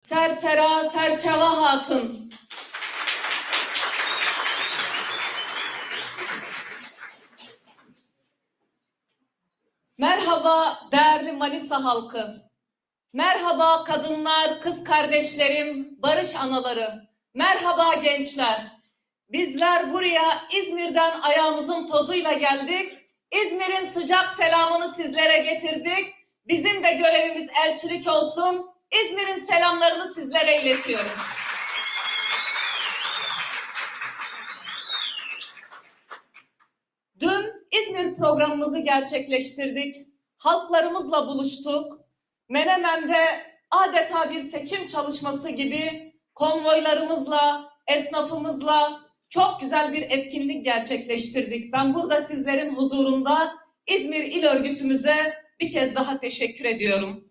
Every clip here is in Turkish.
Sersera serçava hatun. Merhaba değerli Manisa halkı. Merhaba kadınlar, kız kardeşlerim, barış anaları. Merhaba gençler. Bizler buraya İzmir'den ayağımızın tozuyla geldik. İzmir'in sıcak selamını sizlere getirdik. Bizim de görevimiz elçilik olsun. İzmir'in selamlarını sizlere iletiyorum. Dün İzmir programımızı gerçekleştirdik. Halklarımızla buluştuk. Menemen'de adeta bir seçim çalışması gibi konvoylarımızla, esnafımızla çok güzel bir etkinlik gerçekleştirdik. Ben burada sizlerin huzurunda İzmir İl Örgütümüze bir kez daha teşekkür ediyorum.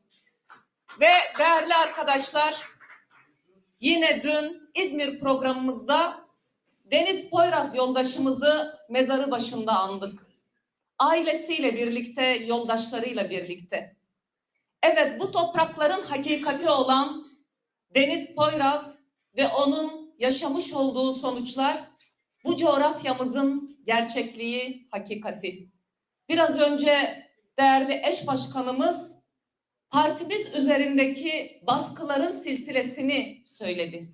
Ve değerli arkadaşlar, yine dün İzmir programımızda Deniz Poyraz yoldaşımızı mezarı başında andık. Ailesiyle birlikte, yoldaşlarıyla birlikte. Evet bu toprakların hakikati olan Deniz Poyraz ve onun yaşamış olduğu sonuçlar bu coğrafyamızın gerçekliği, hakikati. Biraz önce değerli eş başkanımız partimiz üzerindeki baskıların silsilesini söyledi.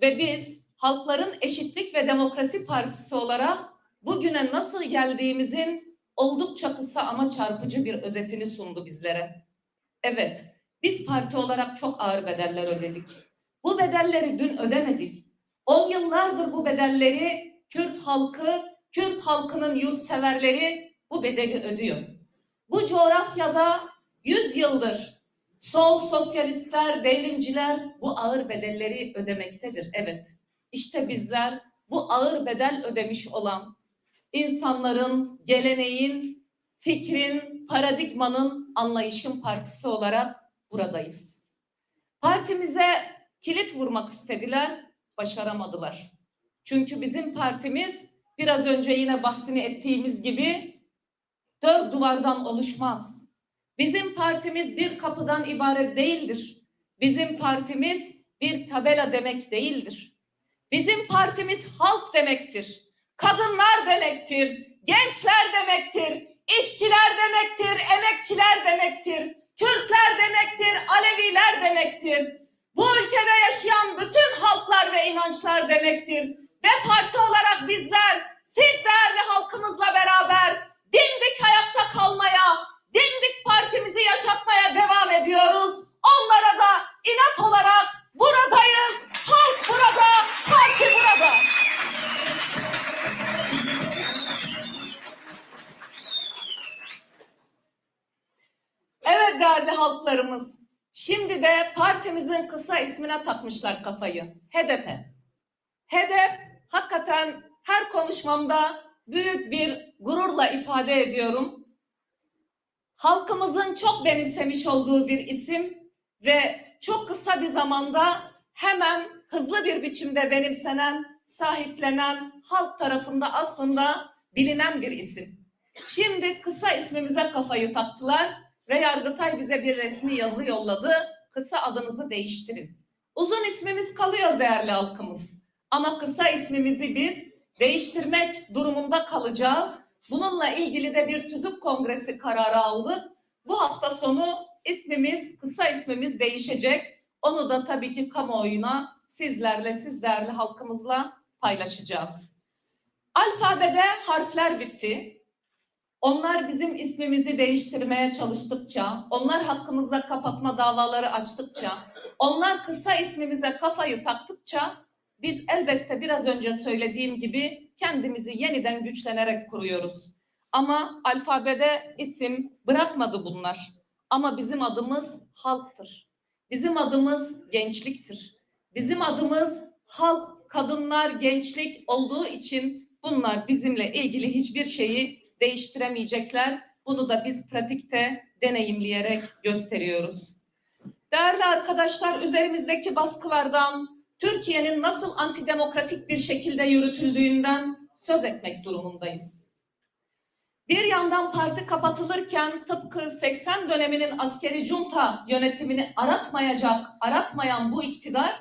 Ve biz Halkların Eşitlik ve Demokrasi Partisi olarak bugüne nasıl geldiğimizin oldukça kısa ama çarpıcı bir özetini sundu bizlere. Evet, biz parti olarak çok ağır bedeller ödedik. Bu bedelleri dün ödemedik. On yıllardır bu bedelleri Kürt halkı, Kürt halkının yurtseverleri bu bedeli ödüyor. Bu coğrafyada 100 yıldır sol sosyalistler, devrimciler bu ağır bedelleri ödemektedir. Evet, işte bizler bu ağır bedel ödemiş olan insanların, geleneğin, fikrin, paradigmanın, anlayışın partisi olarak buradayız. Partimize kilit vurmak istediler, başaramadılar. Çünkü bizim partimiz biraz önce yine bahsini ettiğimiz gibi dört duvardan oluşmaz. Bizim partimiz bir kapıdan ibaret değildir. Bizim partimiz bir tabela demek değildir. Bizim partimiz halk demektir. Kadınlar demektir. Gençler demektir. işçiler demektir. Emekçiler demektir. Kürtler demektir. Aleviler demektir. Bu ülkede yaşayan bütün halklar ve inançlar demektir. Ve parti olarak bizler siz değerli halkımızla beraber dimdik ayakta kalmaya, dimdik partimizi yaşatmaya devam ediyoruz. Onlara da inat olarak buradayız. Halk burada, parti burada. Evet değerli halklarımız. Şimdi de partimizin kısa ismine takmışlar kafayı. HDP. HDP hakikaten her konuşmamda büyük bir gururla ifade ediyorum. Halkımızın çok benimsemiş olduğu bir isim ve çok kısa bir zamanda hemen hızlı bir biçimde benimsenen, sahiplenen, halk tarafında aslında bilinen bir isim. Şimdi kısa ismimize kafayı taktılar ve Yargıtay bize bir resmi yazı yolladı. Kısa adınızı değiştirin. Uzun ismimiz kalıyor değerli halkımız. Ama kısa ismimizi biz değiştirmek durumunda kalacağız. Bununla ilgili de bir tüzük kongresi kararı aldık. Bu hafta sonu ismimiz, kısa ismimiz değişecek. Onu da tabii ki kamuoyuna sizlerle, siz değerli halkımızla paylaşacağız. Alfabede harfler bitti. Onlar bizim ismimizi değiştirmeye çalıştıkça, onlar hakkımızda kapatma davaları açtıkça, onlar kısa ismimize kafayı taktıkça biz elbette biraz önce söylediğim gibi kendimizi yeniden güçlenerek kuruyoruz. Ama alfabede isim bırakmadı bunlar. Ama bizim adımız halktır. Bizim adımız gençliktir. Bizim adımız halk, kadınlar, gençlik olduğu için bunlar bizimle ilgili hiçbir şeyi değiştiremeyecekler. Bunu da biz pratikte deneyimleyerek gösteriyoruz. Değerli arkadaşlar, üzerimizdeki baskılardan, Türkiye'nin nasıl antidemokratik bir şekilde yürütüldüğünden söz etmek durumundayız. Bir yandan parti kapatılırken tıpkı 80 döneminin askeri junta yönetimini aratmayacak, aratmayan bu iktidar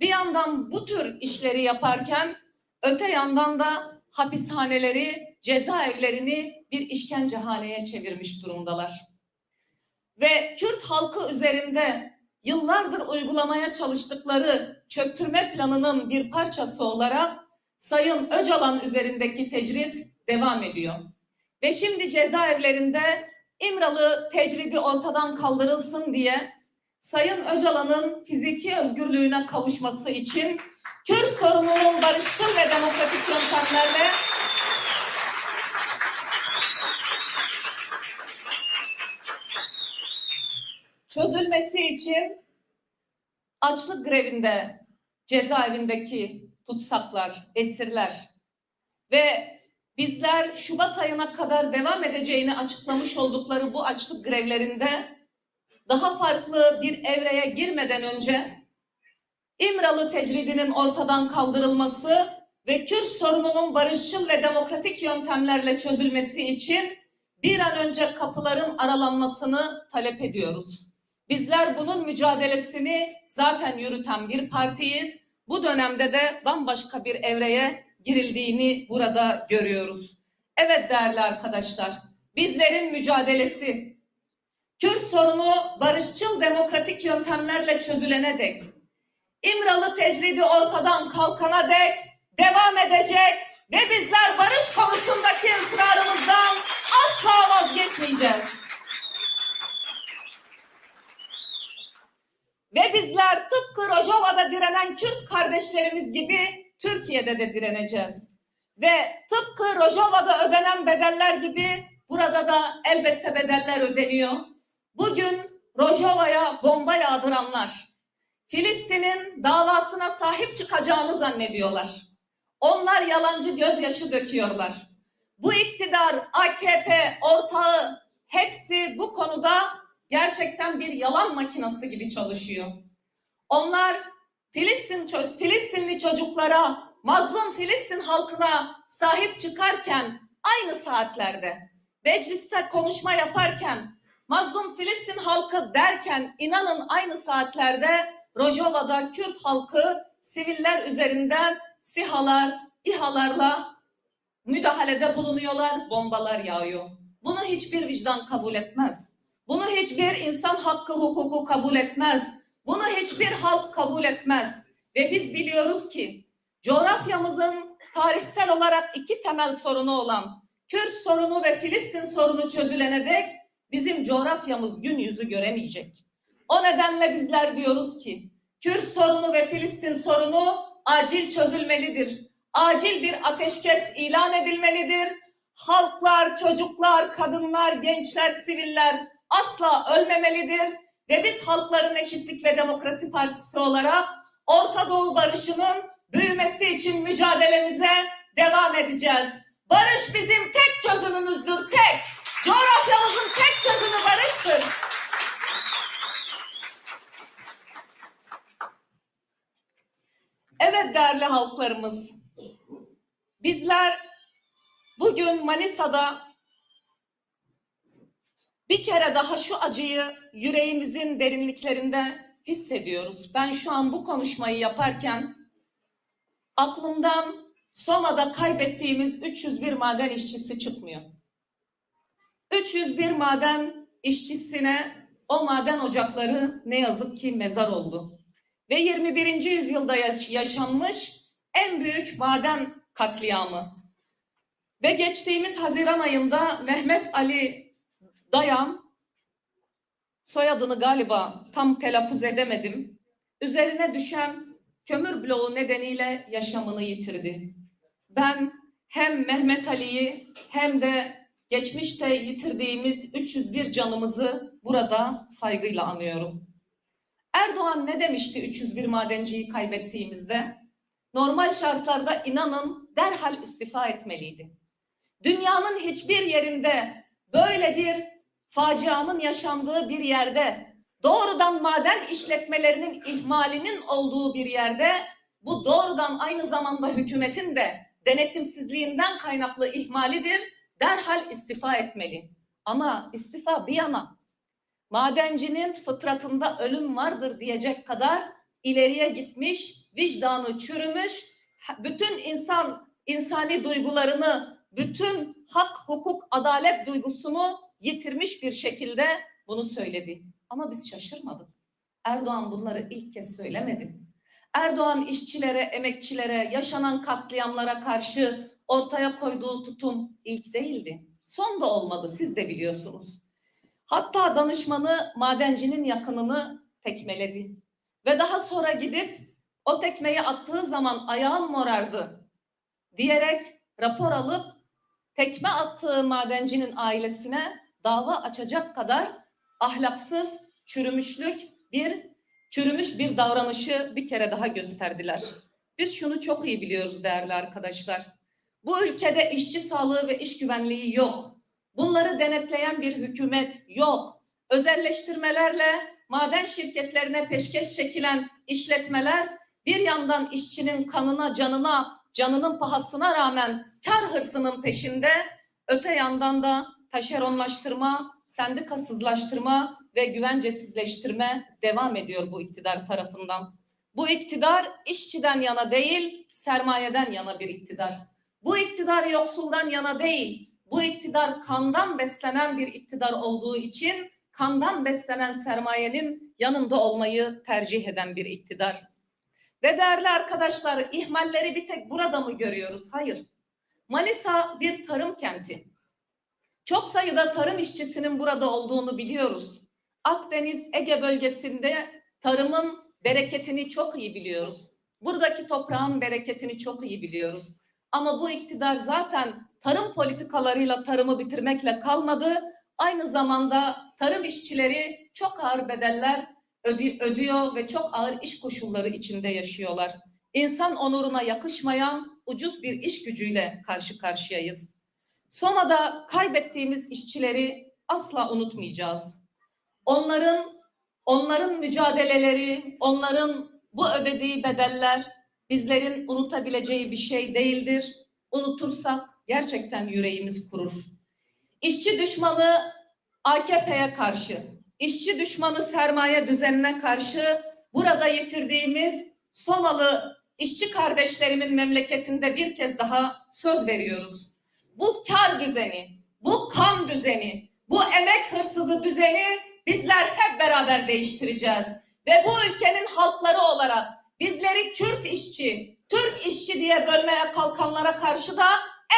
bir yandan bu tür işleri yaparken öte yandan da hapishaneleri, cezaevlerini bir işkencehaneye çevirmiş durumdalar. Ve Kürt halkı üzerinde yıllardır uygulamaya çalıştıkları çöktürme planının bir parçası olarak Sayın Öcalan üzerindeki tecrit devam ediyor. Ve şimdi cezaevlerinde İmralı tecridi ortadan kaldırılsın diye Sayın Öcalan'ın fiziki özgürlüğüne kavuşması için Kürt sorununun barışçıl ve demokratik yöntemlerle çözülmesi için açlık grevinde cezaevindeki tutsaklar, esirler ve bizler Şubat ayına kadar devam edeceğini açıklamış oldukları bu açlık grevlerinde daha farklı bir evreye girmeden önce İmralı tecridinin ortadan kaldırılması ve Kürt sorununun barışçıl ve demokratik yöntemlerle çözülmesi için bir an önce kapıların aralanmasını talep ediyoruz. Bizler bunun mücadelesini zaten yürüten bir partiyiz. Bu dönemde de bambaşka bir evreye girildiğini burada görüyoruz. Evet değerli arkadaşlar, bizlerin mücadelesi Kürt sorunu barışçıl demokratik yöntemlerle çözülene dek, İmralı tecridi ortadan kalkana dek devam edecek ve bizler barış konusundaki Tıpkı Rojava'da direnen Kürt kardeşlerimiz gibi Türkiye'de de direneceğiz. Ve tıpkı Rojava'da ödenen bedeller gibi burada da elbette bedeller ödeniyor. Bugün Rojava'ya bomba yağdıranlar, Filistin'in davasına sahip çıkacağını zannediyorlar. Onlar yalancı gözyaşı döküyorlar. Bu iktidar, AKP, ortağı hepsi bu konuda gerçekten bir yalan makinası gibi çalışıyor. Onlar Filistin Filistinli çocuklara, mazlum Filistin halkına sahip çıkarken aynı saatlerde mecliste konuşma yaparken mazlum Filistin halkı derken inanın aynı saatlerde Rojava'da Kürt halkı siviller üzerinden sihalar, İHA'larla müdahalede bulunuyorlar, bombalar yağıyor. Bunu hiçbir vicdan kabul etmez. Bunu hiçbir insan hakkı hukuku kabul etmez. Bunu hiçbir halk kabul etmez. Ve biz biliyoruz ki coğrafyamızın tarihsel olarak iki temel sorunu olan Kürt sorunu ve Filistin sorunu çözülene dek bizim coğrafyamız gün yüzü göremeyecek. O nedenle bizler diyoruz ki Kürt sorunu ve Filistin sorunu acil çözülmelidir. Acil bir ateşkes ilan edilmelidir. Halklar, çocuklar, kadınlar, gençler, siviller asla ölmemelidir. Ve biz Halkların Eşitlik ve Demokrasi Partisi olarak Orta Doğu barışının büyümesi için mücadelemize devam edeceğiz. Barış bizim tek çözümümüzdür, tek. Coğrafyamızın tek çözümü barıştır. Evet değerli halklarımız, bizler bugün Manisa'da bir kere daha şu acıyı yüreğimizin derinliklerinde hissediyoruz. Ben şu an bu konuşmayı yaparken aklımdan Soma'da kaybettiğimiz 301 maden işçisi çıkmıyor. 301 maden işçisine o maden ocakları ne yazık ki mezar oldu. Ve 21. yüzyılda yaş- yaşanmış en büyük maden katliamı. Ve geçtiğimiz Haziran ayında Mehmet Ali Dayan, soyadını galiba tam telaffuz edemedim, üzerine düşen kömür bloğu nedeniyle yaşamını yitirdi. Ben hem Mehmet Ali'yi hem de geçmişte yitirdiğimiz 301 canımızı burada saygıyla anıyorum. Erdoğan ne demişti 301 madenciyi kaybettiğimizde? Normal şartlarda inanın derhal istifa etmeliydi. Dünyanın hiçbir yerinde böyle bir facianın yaşandığı bir yerde doğrudan maden işletmelerinin ihmalinin olduğu bir yerde bu doğrudan aynı zamanda hükümetin de denetimsizliğinden kaynaklı ihmalidir. derhal istifa etmeli. Ama istifa bir yana madencinin fıtratında ölüm vardır diyecek kadar ileriye gitmiş, vicdanı çürümüş, bütün insan insani duygularını, bütün hak, hukuk, adalet duygusunu yitirmiş bir şekilde bunu söyledi. Ama biz şaşırmadık. Erdoğan bunları ilk kez söylemedi. Erdoğan işçilere, emekçilere, yaşanan katliamlara karşı ortaya koyduğu tutum ilk değildi. Son da olmadı siz de biliyorsunuz. Hatta danışmanı madencinin yakınını tekmeledi. Ve daha sonra gidip o tekmeyi attığı zaman ayağın morardı diyerek rapor alıp tekme attığı madencinin ailesine dava açacak kadar ahlaksız, çürümüşlük bir çürümüş bir davranışı bir kere daha gösterdiler. Biz şunu çok iyi biliyoruz değerli arkadaşlar. Bu ülkede işçi sağlığı ve iş güvenliği yok. Bunları denetleyen bir hükümet yok. Özelleştirmelerle maden şirketlerine peşkeş çekilen işletmeler bir yandan işçinin kanına, canına, canının pahasına rağmen kar hırsının peşinde, öte yandan da taşeronlaştırma, sendikasızlaştırma ve güvencesizleştirme devam ediyor bu iktidar tarafından. Bu iktidar işçiden yana değil, sermayeden yana bir iktidar. Bu iktidar yoksuldan yana değil, bu iktidar kandan beslenen bir iktidar olduğu için kandan beslenen sermayenin yanında olmayı tercih eden bir iktidar. Ve değerli arkadaşlar ihmalleri bir tek burada mı görüyoruz? Hayır. Manisa bir tarım kenti. Çok sayıda tarım işçisinin burada olduğunu biliyoruz. Akdeniz, Ege bölgesinde tarımın bereketini çok iyi biliyoruz. Buradaki toprağın bereketini çok iyi biliyoruz. Ama bu iktidar zaten tarım politikalarıyla tarımı bitirmekle kalmadı. Aynı zamanda tarım işçileri çok ağır bedeller ödüyor ve çok ağır iş koşulları içinde yaşıyorlar. İnsan onuruna yakışmayan ucuz bir iş gücüyle karşı karşıyayız. Soma'da kaybettiğimiz işçileri asla unutmayacağız. Onların onların mücadeleleri, onların bu ödediği bedeller bizlerin unutabileceği bir şey değildir. Unutursak gerçekten yüreğimiz kurur. İşçi düşmanı AKP'ye karşı, işçi düşmanı sermaye düzenine karşı burada yitirdiğimiz Somalı işçi kardeşlerimin memleketinde bir kez daha söz veriyoruz. Bu kar düzeni, bu kan düzeni, bu emek hırsızı düzeni bizler hep beraber değiştireceğiz. Ve bu ülkenin halkları olarak bizleri Kürt işçi, Türk işçi diye bölmeye kalkanlara karşı da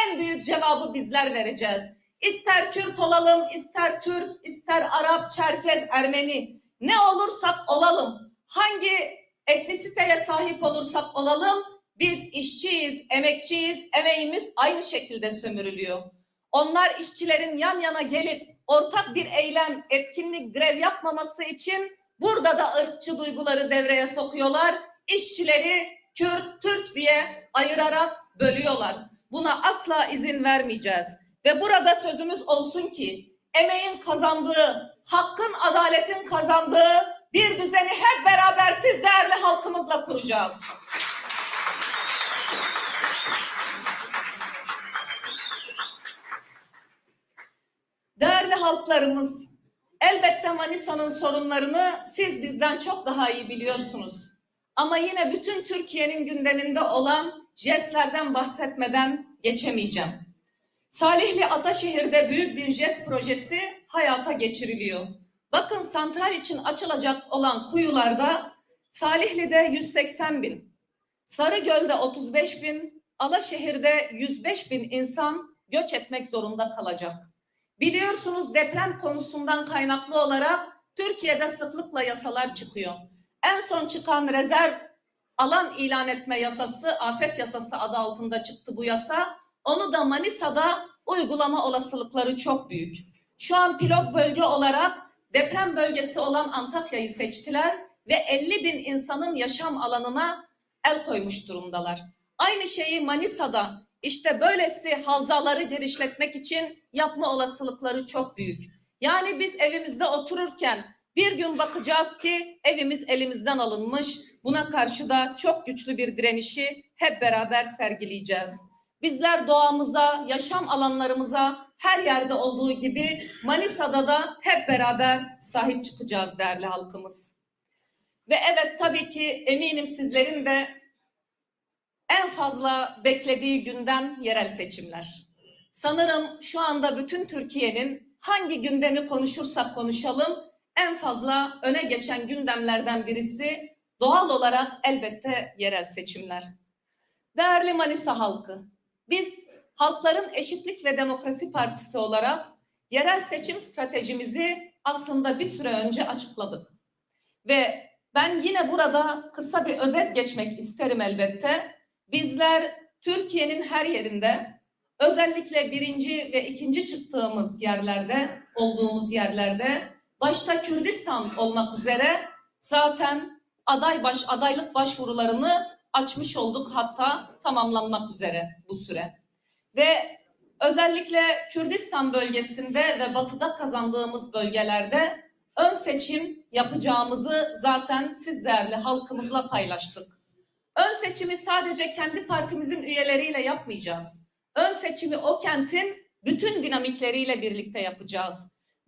en büyük cevabı bizler vereceğiz. İster Kürt olalım, ister Türk, ister Arap, Çerkez, Ermeni. Ne olursak olalım, hangi etnisiteye sahip olursak olalım, biz işçiyiz, emekçiyiz, emeğimiz aynı şekilde sömürülüyor. Onlar işçilerin yan yana gelip ortak bir eylem, etkinlik, grev yapmaması için burada da ırkçı duyguları devreye sokuyorlar. İşçileri Kürt, Türk diye ayırarak bölüyorlar. Buna asla izin vermeyeceğiz. Ve burada sözümüz olsun ki emeğin kazandığı, hakkın, adaletin kazandığı bir düzeni hep beraber siz değerli halkımızla kuracağız. Değerli halklarımız, elbette Manisa'nın sorunlarını siz bizden çok daha iyi biliyorsunuz. Ama yine bütün Türkiye'nin gündeminde olan jestlerden bahsetmeden geçemeyeceğim. Salihli Ataşehir'de büyük bir jest projesi hayata geçiriliyor. Bakın santral için açılacak olan kuyularda Salihli'de 180 bin, Sarıgöl'de 35 bin, Alaşehir'de 105 bin insan göç etmek zorunda kalacak. Biliyorsunuz deprem konusundan kaynaklı olarak Türkiye'de sıklıkla yasalar çıkıyor. En son çıkan rezerv alan ilan etme yasası, afet yasası adı altında çıktı bu yasa. Onu da Manisa'da uygulama olasılıkları çok büyük. Şu an pilot bölge olarak deprem bölgesi olan Antakya'yı seçtiler ve 50 bin insanın yaşam alanına el koymuş durumdalar. Aynı şeyi Manisa'da işte böylesi havzaları genişletmek için yapma olasılıkları çok büyük. Yani biz evimizde otururken bir gün bakacağız ki evimiz elimizden alınmış. Buna karşı da çok güçlü bir direnişi hep beraber sergileyeceğiz. Bizler doğamıza, yaşam alanlarımıza her yerde olduğu gibi Manisa'da da hep beraber sahip çıkacağız değerli halkımız. Ve evet tabii ki eminim sizlerin de en fazla beklediği gündem yerel seçimler. Sanırım şu anda bütün Türkiye'nin hangi gündemi konuşursak konuşalım en fazla öne geçen gündemlerden birisi doğal olarak elbette yerel seçimler. Değerli Manisa halkı, biz Halkların Eşitlik ve Demokrasi Partisi olarak yerel seçim stratejimizi aslında bir süre önce açıkladık. Ve ben yine burada kısa bir özet geçmek isterim elbette. Bizler Türkiye'nin her yerinde özellikle birinci ve ikinci çıktığımız yerlerde, olduğumuz yerlerde başta Kürdistan olmak üzere zaten aday baş adaylık başvurularını açmış olduk hatta tamamlanmak üzere bu süre. Ve özellikle Kürdistan bölgesinde ve batıda kazandığımız bölgelerde ön seçim yapacağımızı zaten siz değerli halkımızla paylaştık. Ön seçimi sadece kendi partimizin üyeleriyle yapmayacağız. Ön seçimi o kentin bütün dinamikleriyle birlikte yapacağız.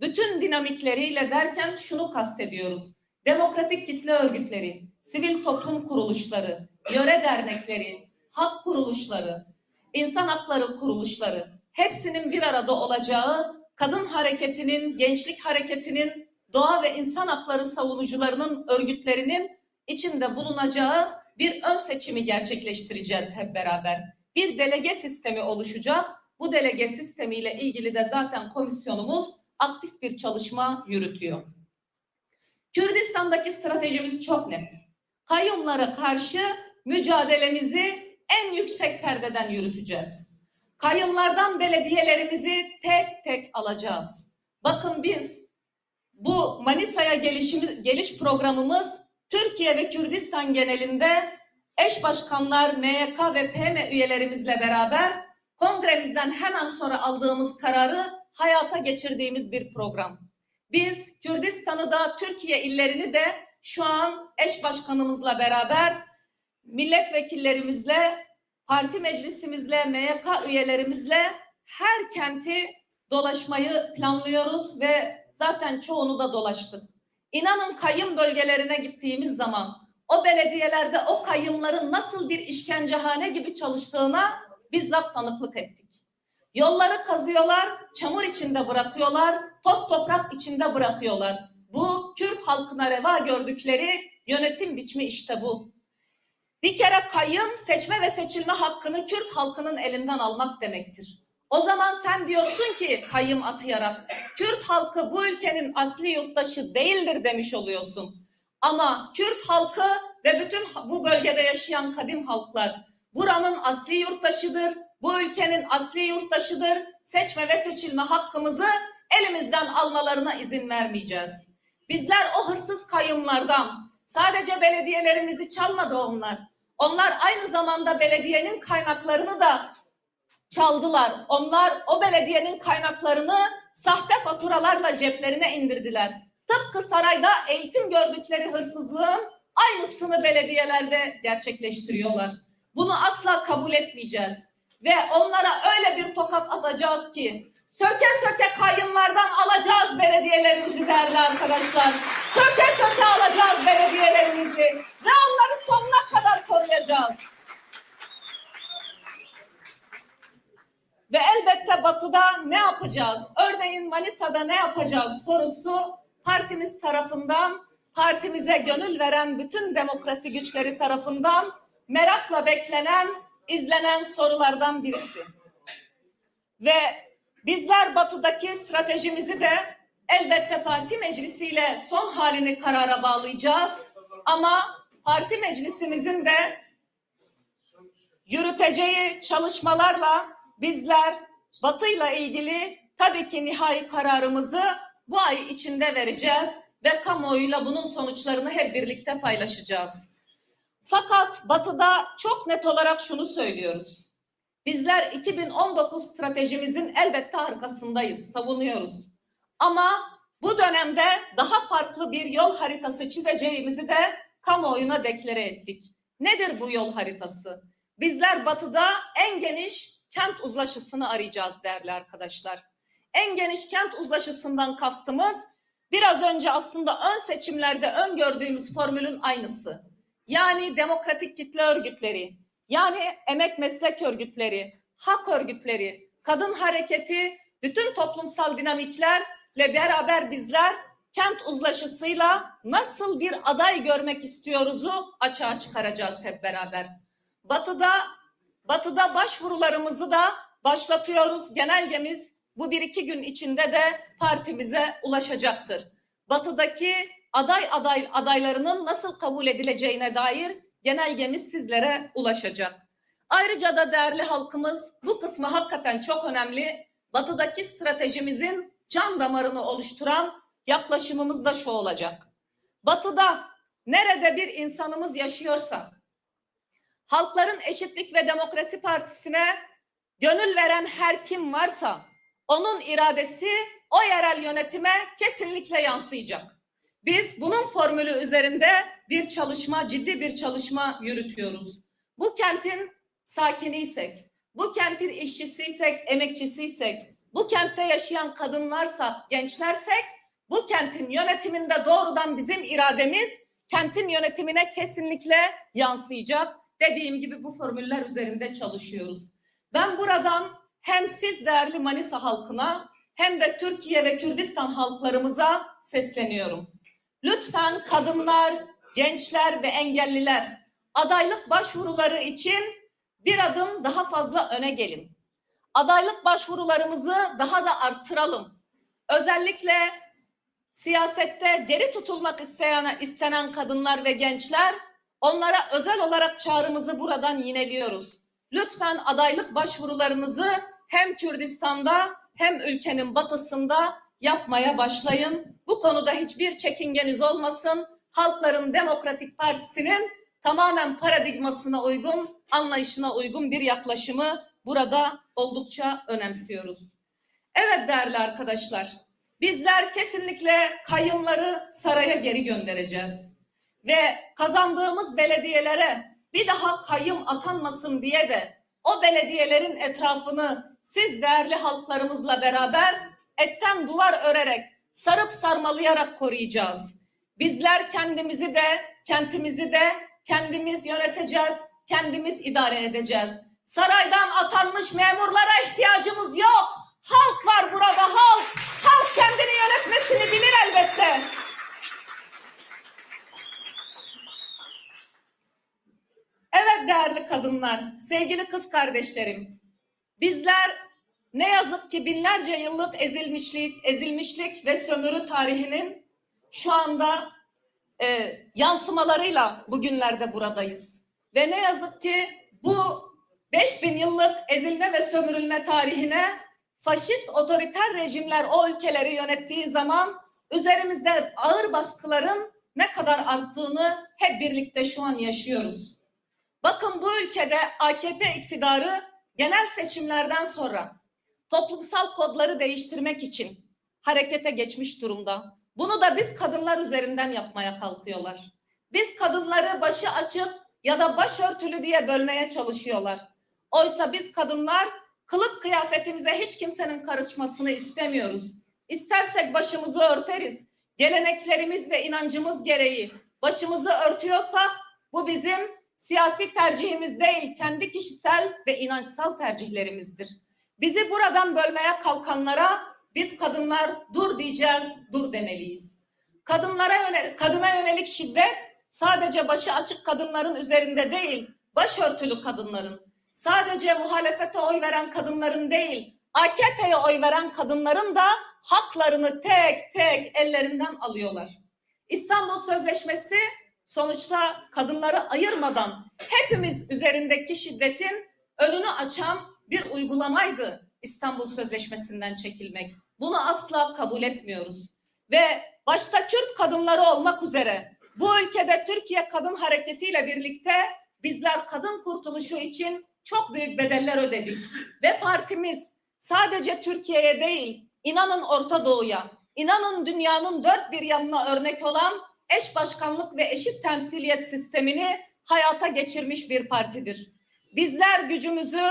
Bütün dinamikleriyle derken şunu kastediyoruz. Demokratik kitle örgütleri, sivil toplum kuruluşları, yöre dernekleri, hak kuruluşları, insan hakları kuruluşları hepsinin bir arada olacağı, kadın hareketinin, gençlik hareketinin, doğa ve insan hakları savunucularının örgütlerinin içinde bulunacağı bir ön seçimi gerçekleştireceğiz hep beraber. Bir delege sistemi oluşacak. Bu delege sistemiyle ilgili de zaten komisyonumuz aktif bir çalışma yürütüyor. Kürdistan'daki stratejimiz çok net. Kayyumlara karşı mücadelemizi en yüksek perdeden yürüteceğiz. Kayyumlardan belediyelerimizi tek tek alacağız. Bakın biz bu Manisa'ya gelişimiz, geliş programımız Türkiye ve Kürdistan genelinde eş başkanlar, MYK ve PM üyelerimizle beraber kongremizden hemen sonra aldığımız kararı hayata geçirdiğimiz bir program. Biz Kürdistan'ı da Türkiye illerini de şu an eş başkanımızla beraber milletvekillerimizle, parti meclisimizle, MYK üyelerimizle her kenti dolaşmayı planlıyoruz ve zaten çoğunu da dolaştık. İnanın kayım bölgelerine gittiğimiz zaman o belediyelerde o kayımların nasıl bir işkencehane gibi çalıştığına bizzat tanıklık ettik. Yolları kazıyorlar, çamur içinde bırakıyorlar, toz toprak içinde bırakıyorlar. Bu Kürt halkına reva gördükleri yönetim biçimi işte bu. Bir kere kayım seçme ve seçilme hakkını Kürt halkının elinden almak demektir. O zaman sen diyorsun ki kayım atayarak Kürt halkı bu ülkenin asli yurttaşı değildir demiş oluyorsun. Ama Kürt halkı ve bütün bu bölgede yaşayan kadim halklar buranın asli yurttaşıdır. Bu ülkenin asli yurttaşıdır. Seçme ve seçilme hakkımızı elimizden almalarına izin vermeyeceğiz. Bizler o hırsız kayımlardan sadece belediyelerimizi çalmadı onlar. Onlar aynı zamanda belediyenin kaynaklarını da çaldılar. Onlar o belediyenin kaynaklarını sahte faturalarla ceplerine indirdiler. Tıpkı sarayda eğitim gördükleri hırsızlığın aynısını belediyelerde gerçekleştiriyorlar. Bunu asla kabul etmeyeceğiz. Ve onlara öyle bir tokat atacağız ki söke söke kayınlardan alacağız belediyelerimizi değerli arkadaşlar. Söke söke alacağız belediyelerimizi ve onları sonuna kadar koruyacağız. Ve elbette batıda ne yapacağız? Örneğin Manisa'da ne yapacağız sorusu partimiz tarafından, partimize gönül veren bütün demokrasi güçleri tarafından merakla beklenen, izlenen sorulardan birisi. Ve bizler batıdaki stratejimizi de elbette parti meclisiyle son halini karara bağlayacağız. Ama parti meclisimizin de yürüteceği çalışmalarla bizler Batı'yla ilgili tabii ki nihai kararımızı bu ay içinde vereceğiz ve kamuoyuyla bunun sonuçlarını hep birlikte paylaşacağız. Fakat Batı'da çok net olarak şunu söylüyoruz. Bizler 2019 stratejimizin elbette arkasındayız, savunuyoruz. Ama bu dönemde daha farklı bir yol haritası çizeceğimizi de kamuoyuna deklare ettik. Nedir bu yol haritası? Bizler Batı'da en geniş kent uzlaşısını arayacağız değerli arkadaşlar. en geniş kent uzlaşısından kastımız biraz önce aslında ön seçimlerde öngördüğümüz formülün aynısı. Yani demokratik kitle örgütleri, yani emek meslek örgütleri, hak örgütleri, kadın hareketi, bütün toplumsal dinamiklerle beraber bizler kent uzlaşısıyla nasıl bir aday görmek istiyoruzu açığa çıkaracağız hep beraber. Batı'da Batı'da başvurularımızı da başlatıyoruz. Genelgemiz bu bir iki gün içinde de partimize ulaşacaktır. Batı'daki aday aday adaylarının nasıl kabul edileceğine dair genelgemiz sizlere ulaşacak. Ayrıca da değerli halkımız bu kısmı hakikaten çok önemli. Batı'daki stratejimizin can damarını oluşturan yaklaşımımız da şu olacak. Batı'da nerede bir insanımız yaşıyorsa Halkların Eşitlik ve Demokrasi Partisi'ne gönül veren her kim varsa onun iradesi o yerel yönetime kesinlikle yansıyacak. Biz bunun formülü üzerinde bir çalışma, ciddi bir çalışma yürütüyoruz. Bu kentin sakiniysek, bu kentin işçisiysek, emekçisiysek, bu kentte yaşayan kadınlarsa, gençlersek, bu kentin yönetiminde doğrudan bizim irademiz kentin yönetimine kesinlikle yansıyacak. Dediğim gibi bu formüller üzerinde çalışıyoruz. Ben buradan hem siz değerli Manisa halkına hem de Türkiye ve Kürdistan halklarımıza sesleniyorum. Lütfen kadınlar, gençler ve engelliler adaylık başvuruları için bir adım daha fazla öne gelin. Adaylık başvurularımızı daha da arttıralım. Özellikle siyasette geri tutulmak isteyen, istenen kadınlar ve gençler onlara özel olarak çağrımızı buradan yineliyoruz. Lütfen adaylık başvurularınızı hem Kürdistan'da hem ülkenin batısında yapmaya başlayın. Bu konuda hiçbir çekingeniz olmasın. Halkların Demokratik Partisi'nin tamamen paradigmasına uygun, anlayışına uygun bir yaklaşımı burada oldukça önemsiyoruz. Evet değerli arkadaşlar, bizler kesinlikle kayyumları saraya geri göndereceğiz. Ve kazandığımız belediyelere bir daha kayyum atanmasın diye de o belediyelerin etrafını siz değerli halklarımızla beraber etten duvar örerek, sarıp sarmalayarak koruyacağız. Bizler kendimizi de, kentimizi de kendimiz yöneteceğiz, kendimiz idare edeceğiz. Saraydan atanmış memurlara ihtiyacımız yok. Halk var burada, halk. Halk kendini yönetmesini bilir elbette. Evet değerli kadınlar, sevgili kız kardeşlerim. Bizler ne yazık ki binlerce yıllık ezilmişlik, ezilmişlik ve sömürü tarihinin şu anda e, yansımalarıyla bugünlerde buradayız. Ve ne yazık ki bu 5000 yıllık ezilme ve sömürülme tarihine faşist otoriter rejimler o ülkeleri yönettiği zaman üzerimizde ağır baskıların ne kadar arttığını hep birlikte şu an yaşıyoruz. Bakın bu ülkede AKP iktidarı genel seçimlerden sonra toplumsal kodları değiştirmek için harekete geçmiş durumda. Bunu da biz kadınlar üzerinden yapmaya kalkıyorlar. Biz kadınları başı açık ya da başörtülü diye bölmeye çalışıyorlar. Oysa biz kadınlar kılık kıyafetimize hiç kimsenin karışmasını istemiyoruz. İstersek başımızı örteriz. Geleneklerimiz ve inancımız gereği başımızı örtüyorsak bu bizim siyasi tercihimiz değil, kendi kişisel ve inançsal tercihlerimizdir. Bizi buradan bölmeye kalkanlara biz kadınlar dur diyeceğiz, dur demeliyiz. Kadınlara yönelik, kadına yönelik şiddet sadece başı açık kadınların üzerinde değil, başörtülü kadınların, sadece muhalefete oy veren kadınların değil, AKP'ye oy veren kadınların da haklarını tek tek ellerinden alıyorlar. İstanbul Sözleşmesi sonuçta kadınları ayırmadan hepimiz üzerindeki şiddetin önünü açan bir uygulamaydı İstanbul Sözleşmesi'nden çekilmek. Bunu asla kabul etmiyoruz. Ve başta Kürt kadınları olmak üzere bu ülkede Türkiye Kadın Hareketi ile birlikte bizler kadın kurtuluşu için çok büyük bedeller ödedik. Ve partimiz sadece Türkiye'ye değil, inanın Orta Doğu'ya, inanın dünyanın dört bir yanına örnek olan eş başkanlık ve eşit temsiliyet sistemini hayata geçirmiş bir partidir. Bizler gücümüzü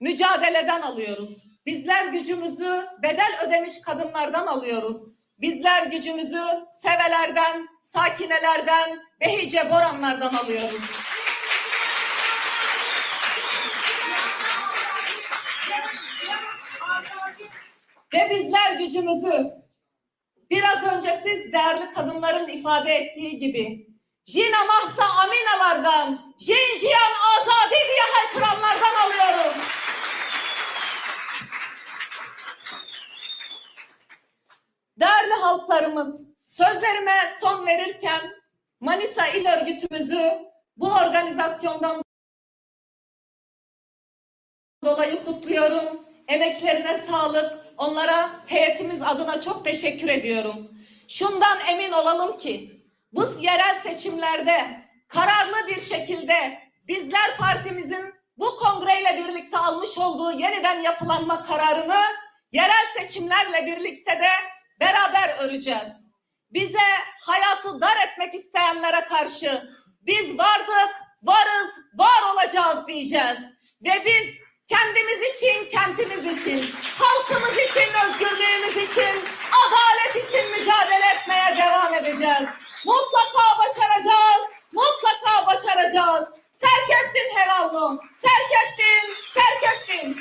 mücadeleden alıyoruz. Bizler gücümüzü bedel ödemiş kadınlardan alıyoruz. Bizler gücümüzü sevelerden, sakinelerden, behice boranlardan alıyoruz. Ve bizler gücümüzü biraz önce siz değerli kadınların ifade ettiği gibi Jina Mahsa Aminalardan, Jinjiyan Azadi diye haykıranlardan alıyoruz. Değerli halklarımız, sözlerime son verirken Manisa İl Örgütümüzü bu organizasyondan dolayı kutluyorum. Emeklerine sağlık. Onlara heyetimiz adına çok teşekkür ediyorum. Şundan emin olalım ki bu yerel seçimlerde kararlı bir şekilde bizler partimizin bu kongreyle birlikte almış olduğu yeniden yapılanma kararını yerel seçimlerle birlikte de beraber öreceğiz. Bize hayatı dar etmek isteyenlere karşı biz vardık, varız, var olacağız diyeceğiz. Ve biz Kendimiz için, kentimiz için, halkımız için, özgürlüğümüz için, adalet için mücadele etmeye devam edeceğiz. Mutlaka başaracağız, mutlaka başaracağız. Terk ettin Helalum, terk ettin, terk ettin.